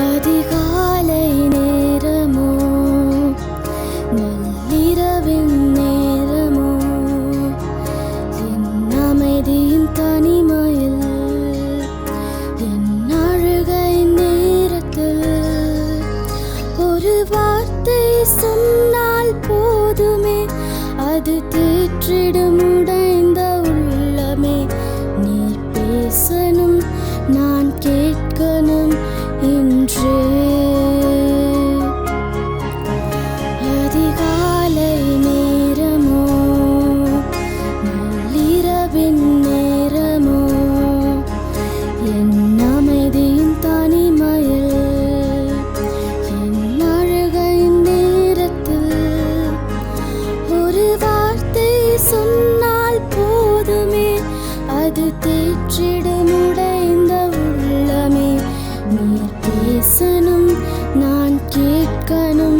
அதிகாலை நேரமோ? நள்ளிரவின் நேரமோ? என் அமைதியின் தனிமையில் என் அழுகை நேரத்தில் ஒரு வார்த்தை சொன்னால் போதுமே அது தேற்றிடும் உடைந்த உள்ளமே. நீர் பேசணும் நான் கே ஒன்று அதிகாலை நேரமோ நள்ளிரவின் நேரமோ என் அமைதியின் தனிமயில் என் அழகையின் நேரத்தில் ஒரு வார்த்தை சொன்னால் போதுமே அது தேற்றிடும் உடல் gonna